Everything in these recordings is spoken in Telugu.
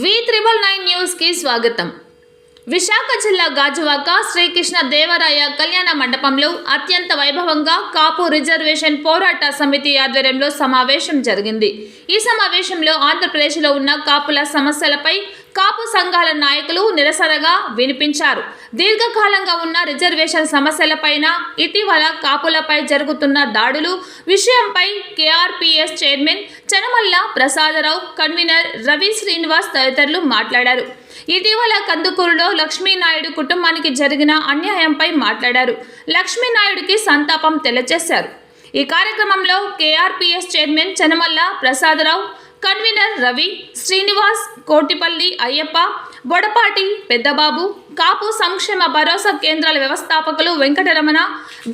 వి త్రిబుల్ నైన్ న్యూస్కి స్వాగతం. విశాఖ జిల్లా గాజువాక శ్రీకృష్ణ దేవరాయ కళ్యాణ మండపంలో అత్యంత వైభవంగా కాపు రిజర్వేషన్ పోరాట సమితి ఆధ్వర్యంలో సమావేశం జరిగింది. ఈ సమావేశంలో ఆంధ్రప్రదేశ్లో ఉన్న కాపుల సమస్యలపై కాపు సంఘాల నాయకులు నిరసనగా వినిపించారు. దీర్ఘకాలంగా ఉన్న రిజర్వేషన్ సమస్యలపైన ఇటీవల కాపులపై జరుగుతున్న దాడులు విషయంపై KRPS chairman Chanamalla Prasadarao convener Ravi Srinivas తదితరులు మాట్లాడారు. ఇటీవల కందుకూరులో లక్ష్మీనాయుడు కుటుంబానికి జరిగిన అన్యాయంపై మాట్లాడారు. లక్ష్మీనాయుడికి సంతాపం తెలియజేశారు. ఈ కార్యక్రమంలో KRPS chairman Chanamalla Prasadarao convener Ravi Srinivas Kotipalli Ayyappa Bodapati Peddababu Kapu సంక్షేమ భరోసా కేంద్రాల వ్యవస్థాపకులు వెంకటరమణ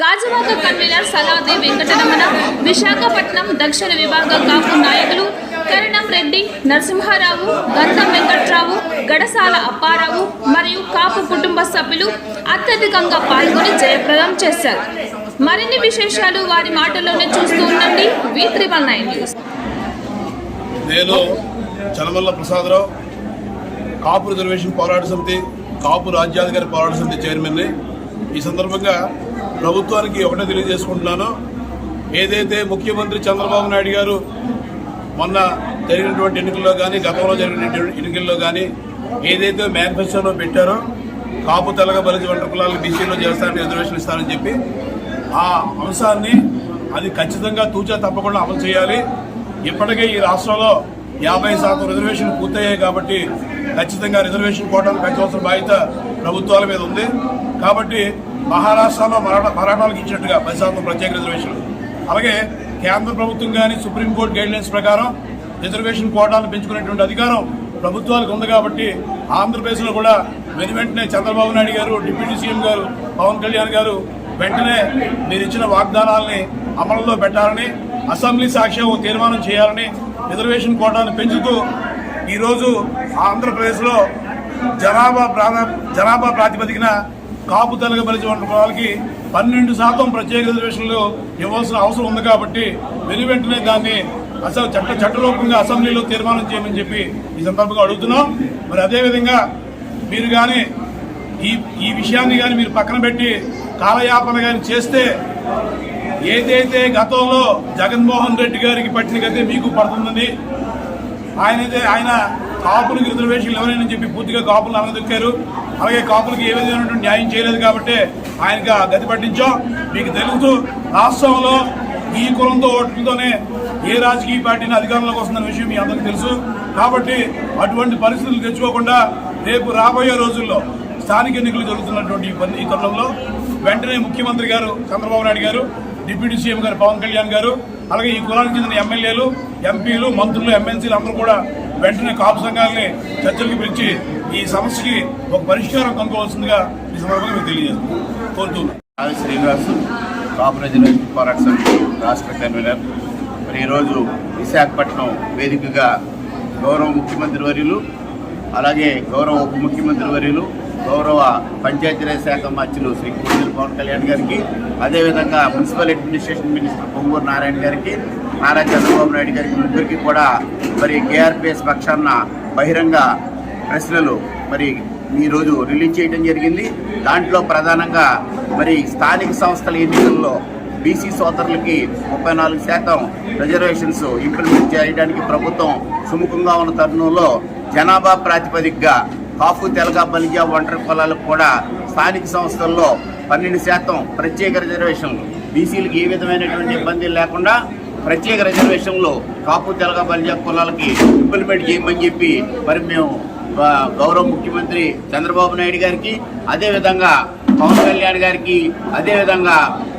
గాజువాక కన్వీనర్ సలాది వెంకటరమణ విశాఖపట్నం దక్షిణ విభాగ కాపు నాయకులు కరణం రెడ్డి నరసింహారావు గంధం వెంకట్రావు గడసాల అప్పారావు మరియు కాపు కుటుంబ సభ్యులు అత్యధికంగా పాల్గొని జయప్రదం చేశారు. మరిన్ని విశేషాలు వారి మాటల్లోనే చూస్తూ ఉండండి. V triple nine news. నేను చనమల్ల ప్రసాదరావు కాపు రిజర్వేషన్ పోరాట సమితి కాపు రాజ్యాధికారి పోరాట సమితి చైర్మన్ని. ఈ సందర్భంగా ప్రభుత్వానికి ఒకటే తెలియజేసుకుంటున్నాను. ఏదైతే ముఖ్యమంత్రి చంద్రబాబు నాయుడు గారు మొన్న జరిగినటువంటి ఎన్నికల్లో కానీ గతంలో జరిగినటువంటి ఎన్నికల్లో కానీ ఏదైతే మేనిఫెస్టోలో పెట్టారో కాపు తెలగ బలిజ వంట కులాలు బీసీలో చేస్తానని రిజర్వేషన్ ఇస్తారని చెప్పి ఆ అంశాన్ని అది ఖచ్చితంగా తూచా తప్పకుండా అమలు చేయాలి. ఇప్పటికే ఈ రాష్ట్రంలో యాభై శాతం రిజర్వేషన్ పూర్తయ్యాయి కాబట్టి ఖచ్చితంగా రిజర్వేషన్ కోటాలు పెంచవలసిన బాధ్యత ప్రభుత్వాల మీద ఉంది. కాబట్టి మహారాష్ట్రలో మరాఠా మరాఠాలకు ఇచ్చినట్టుగా పది శాతం ప్రత్యేక రిజర్వేషన్ అలాగే కేంద్ర ప్రభుత్వం కానీ సుప్రీంకోర్టు గైడ్లైన్స్ ప్రకారం రిజర్వేషన్ కోటాలను పెంచుకునేటువంటి అధికారం ప్రభుత్వాలకు ఉంది కాబట్టి ఆంధ్రప్రదేశ్లో కూడా వెను వెంటనే చంద్రబాబు నాయుడు గారు డిప్యూటీ సీఎం గారు పవన్ కళ్యాణ్ గారు వెంటనే మీరు ఇచ్చిన వాగ్దానాలని అమలులో పెట్టాలని అసెంబ్లీ సాక్ష్యం తీర్మానం చేయాలని రిజర్వేషన్ కోటాను పెంచుతూ ఈరోజు ఆంధ్రప్రదేశ్లో జనాభా ప్రాధా జనాభా ప్రాతిపదికన కాపు తెలగ బలిజ వాళ్ళకి పన్నెండు శాతం ప్రత్యేక రిజర్వేషన్లు ఇవ్వాల్సిన అవసరం ఉంది కాబట్టి వెను వెంటనే దాన్ని అసలు చట్ట చట్టరూపంగా అసెంబ్లీలో తీర్మానం చేయమని చెప్పి ఈ సందర్భంగా అడుగుతున్నాం. మరి అదేవిధంగా మీరు కానీ ఈ ఈ విషయాన్ని కానీ మీరు పక్కన పెట్టి కాలయాపన కానీ చేస్తే ఏదైతే గతంలో జగన్మోహన్ రెడ్డి గారికి పట్టిన గతే మీకు పడుతుందని ఆయనైతే ఆయన కాపులకు రిజర్వేషన్లు ఎవరైనా చెప్పి పూర్తిగా కాపులు అనదొక్కారు అలాగే కాపులకు ఏ విధమైనటువంటి న్యాయం చేయలేదు కాబట్టి ఆయనకి గతి పట్టించాం. మీకు తెలుసు రాష్ట్రంలో ఈ కులంతో ఓట్లతోనే ఏ రాజకీయ పార్టీని అధికారంలోకి వస్తుందన్న విషయం మీ అందరికీ తెలుసు. కాబట్టి అటువంటి పరిస్థితులు తెచ్చుకోకుండా రేపు రాబోయే రోజుల్లో స్థానిక ఎన్నికలు జరుగుతున్నటువంటి ఈ తరుణంలో వెంటనే ముఖ్యమంత్రి గారు చంద్రబాబు నాయుడు గారు డిప్యూటీ సీఎం గారు పవన్ కళ్యాణ్ గారు అలాగే ఈ కులానికి చెందిన ఎమ్మెల్యేలు ఎంపీలు మంత్రులు ఎమ్మెల్సీలు అందరూ కూడా వెంటనే కాపు సంఘాలని చర్చలకు పిలిచి ఈ సమస్యకి ఒక పరిష్కారం కనుక్కోవాల్సిందిగా ఈ సందర్భంగా మీకు తెలియజేస్తున్నాను కోరుతున్నాను శ్రీనివాస్ కాపు రిజర్వేషన్ పోరాట సమితి రాష్ట్ర కన్వీనర్. మరి ఈరోజు విశాఖపట్నం వేదికగా గౌరవ ముఖ్యమంత్రి వర్యులు అలాగే గౌరవ ఉప ముఖ్యమంత్రి వర్యులు గౌరవ పంచాయతీరాజ్ శాఖ మంత్రులు శ్రీ కోడెల పవన్ కళ్యాణ్ గారికి అదేవిధంగా municipal administration minister Ponguru Narayana గారికి నారా చంద్రబాబు నాయుడు గారికి ముగ్గురికి కూడా మరి కేఆర్పిఎస్ పక్షాన బహిరంగ ప్రశ్నలు మరి ఈరోజు రిలీజ్ చేయడం జరిగింది. దాంట్లో ప్రధానంగా మరి స్థానిక సంస్థల ఎన్నికల్లో బీసీ సోదరులకి ముప్పై నాలుగు శాతం రిజర్వేషన్స్ ఇంప్లిమెంట్ చేయడానికి ప్రభుత్వం సుముఖంగా ఉన్న తరుణంలో జనాభా ప్రాతిపదికగా కాపు తెలగ బలిగా ఒంటరి కులాలకు కూడా స్థానిక సంస్థల్లో పన్నెండు శాతం ప్రత్యేక రిజర్వేషన్లు. బీసీలకు ఏ విధమైనటువంటి ఇబ్బంది లేకుండా ప్రత్యేక రిజర్వేషన్లు కాపు తెలగ బలిజా కులాలకి ఇంప్లిమెంట్ చేయమని చెప్పి మరి మేము గౌరవ ముఖ్యమంత్రి చంద్రబాబు నాయుడు గారికి అదేవిధంగా పవన్ కళ్యాణ్ గారికి అదేవిధంగా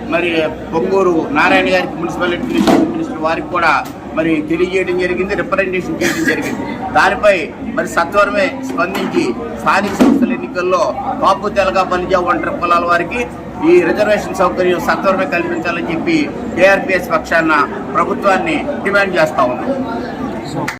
మరి పొంగూరు నారాయణ గారికి మున్సిపాలిటీ మినిస్టర్ వారికి కూడా మరి తెలియజేయడం జరిగింది రిప్రజెంటేషన్ చేయడం జరిగింది. దానిపై మరి సత్వరమే స్పందించి స్థానిక సంస్థల ఎన్నికల్లో కాపు తెలగా పనిచేయ ఒంటరి కులాల వారికి. ఈ రిజర్వేషన్ సౌకర్యం సత్వరమే కల్పించాలని చెప్పి ఏఆర్పిఎస్ పక్షాన ప్రభుత్వాన్ని డిమాండ్ చేస్తా ఉన్నాం.